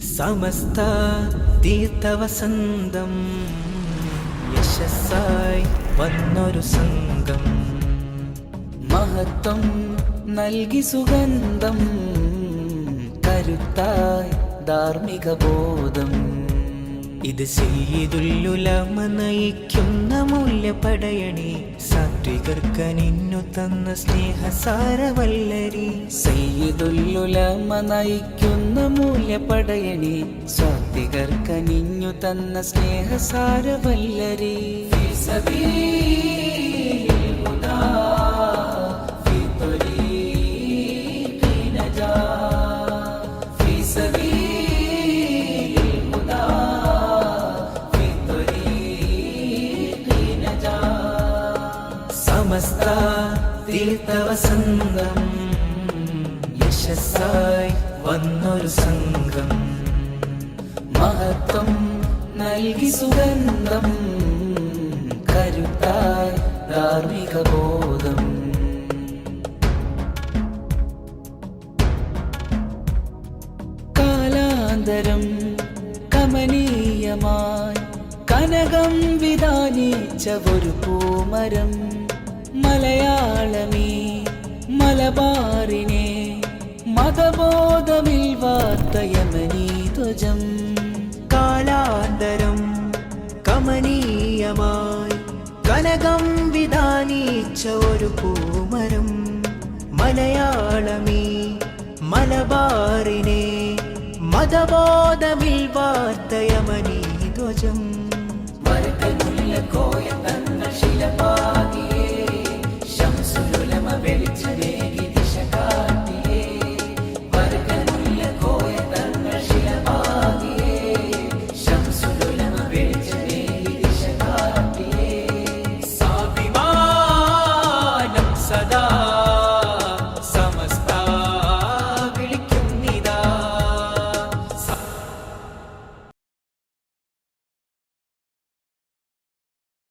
സമസ്ത തീർത്ഥവസന്തം. യശസ്സായി വന്നൊരു സംഘം. മഹത്വം നൽകി സുഗന്ധം. കരുത്തായി ധാർമ്മിക ബോധം ഇത് ചെയ്തുല്ലുലമ നയിക്കുന്ന മൂല്യപടയണി സാത്വികർക്കനിന്നു തന്ന സ്നേഹസാരവല്ലരി. ചെയ്തുല്ലുലമ നയിക്കുന്ന മൂല്യപടയണി കനിഞ്ഞു തന്ന സ്നേഹസാരവല്ലരി. സമസ്ത തീർത്ഥവസന്തം യശസ്സായി വന്നൊരു സംഘം. മഹത്വം നൽകി സുഗന്ധം കരുത്തായി ധാർമ്മിക ബോധം. കാലാന്തരം കമനീയമായി കനകം വിധാനിച്ച ഒരു പൂമരം മലയാളമേ മലബാറിനെ മതബോധമിൽ വാർത്തയമനീധ്വജം കാലാന്തരം കമനീയമായി. കനകം വിധാനീച്ച ഒരു പൂമരം. മലയാളമീ മലബാറിനെ മതബോധമിൽ വാർത്തയമനീ